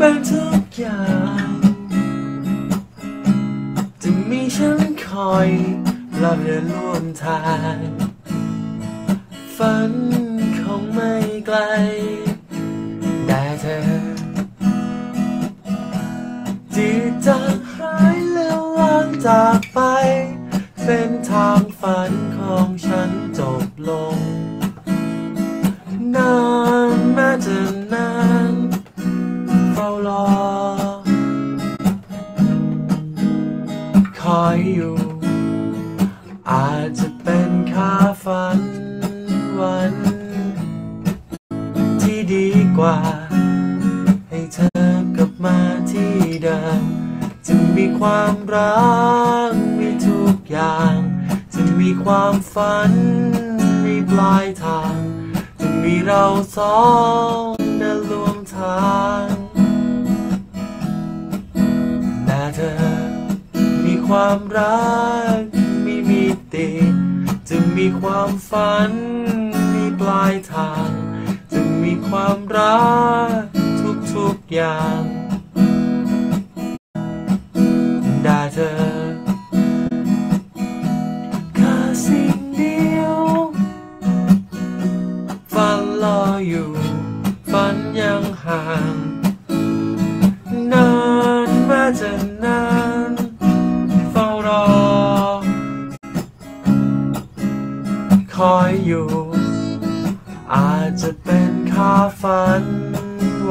เป็นทุกอย่างจะมีฉันคอยรอเดินร่วมทาง ฝันคงไม่ไกล แต่เธอจิตจากหายเล้ววางจากไป เส้นทางฝันของฉันจบลง นานแม้จะนาน อยอยู่ อาจจะเป็นค่าฝันวัน ที่ดีกว่า ให้เธอกลับมาที่เดิมจะมีความรักมีทุกอย่าง จะมีความฝัน มีปลายทาง จะมีเราสองเดินรวมทาง ความรักมีมิติจะมีความฝัน มีปลายทาง จะมีความรักทุกๆอย่างได้เธอแค่สิ่งเดียวฝันรออยู่ฝันยังห่าง นานม้จะนาน อยู่ อาจจะเป็นค่าฝัน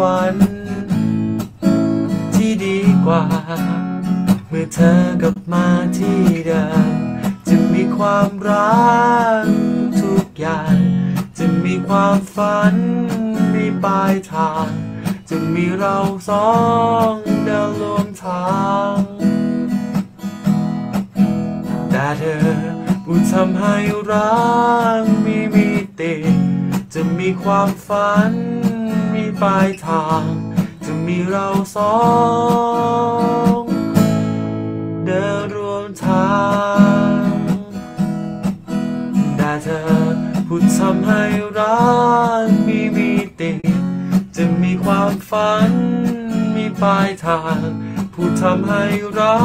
วัน ที่ดีกว่า เมื่อเธอกลับมาที่เดิมจะมีความรักทุกอย่าง จะมีความฝันมีปลายทาง จะมีเราสอง ผู้ทำให้รักมีมิติจะมีความฝัน มีปลายทาง จะมีเราสองเดินรวมทางแต่เธอผู้ทำให้รักมีมิติจะมีความฝัน มีปลายทางผู้ทำให้รั